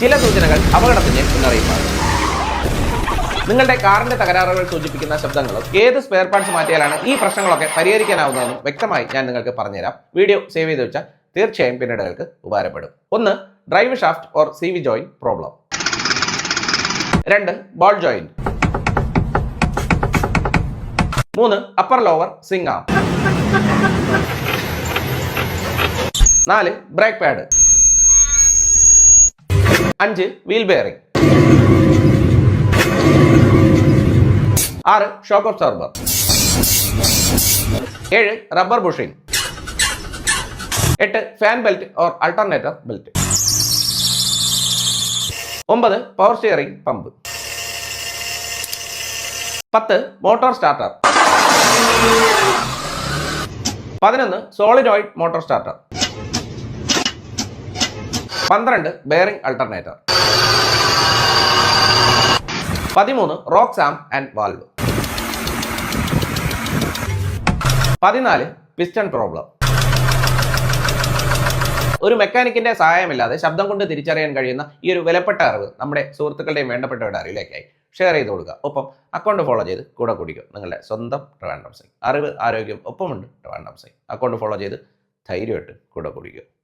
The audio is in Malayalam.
ചില സൂചനകൾ അപകടത്തിന്റെ മുന്നറിയിപ്പാണ്. നിങ്ങളുടെ കാറിന്റെ തകരാറുകൾ സൂചിപ്പിക്കുന്ന ശബ്ദങ്ങളും ഏത് സ്പെയർ പാർട്സ് മാറ്റിയാലാണ് ഈ പ്രശ്നങ്ങളൊക്കെ പരിഹരിക്കാനാവുന്നതെന്നും വ്യക്തമായി ഞാൻ നിങ്ങൾക്ക് പറഞ്ഞുതരാം. വീഡിയോ സേവ് ചെയ്ത് വെച്ചാൽ തീർച്ചയായും പിന്നീട് നിങ്ങൾക്ക് ഉപകാരപ്പെടും. ഒന്ന് drive shaft or C V joint problem രണ്ട് ബോൾ ജോയിൻ മൂന്ന് അപ്പർ ലോവർ സിംഗ് ആം നാല് ബ്രേക്ക് പാഡ് അഞ്ച് വീൽ ബെയറിംഗ്. ആറ് ഷോക്ക് ഒബ്സർവർ ഏഴ് റബ്ബർ ബുഷിംഗ് എട്ട് fan belt or alternator belt ഒമ്പത് പവർ സ്റ്റിയറിംഗ് പമ്പ് പത്ത് മോട്ടോർ സ്റ്റാർട്ടർ പതിനൊന്ന് സോളിനോയിഡ് മോട്ടോർ സ്റ്റാർട്ടർ പന്ത്രണ്ട് ബെയറിംഗ് അൾട്ടർനേറ്റർ. പതിമൂന്ന് റോക്ക് സാം ആൻഡ് വാൽവ്. പതിനാല് പിസ്റ്റൺ പ്രോബ്ലം. ഒരു മെക്കാനിക്കിന്റെ സഹായമില്ലാതെ ശബ്ദം കൊണ്ട് തിരിച്ചറിയാൻ കഴിയുന്ന ഈ ഒരു വിലപ്പെട്ട അറിവ് നമ്മുടെ സുഹൃത്തുക്കളുടെയും വേണ്ടപ്പെട്ടവരുടെ അറിയിലേക്കായി ഷെയർ ചെയ്ത് കൊടുക്കുക. ഒപ്പം അക്കൗണ്ട് ഫോളോ ചെയ്ത് കൂടെ കുടിക്കുക നിങ്ങളുടെ സ്വന്തം ട്രിവാൻഡ്രം സൈ അറിവ് ആരോഗ്യം ഒപ്പമുണ്ട് ട്രിവാൻഡ്രം സൈ അക്കൗണ്ട് ഫോളോ ചെയ്ത് ധൈര്യമായിട്ട് കൂടെ കുടിക്കുക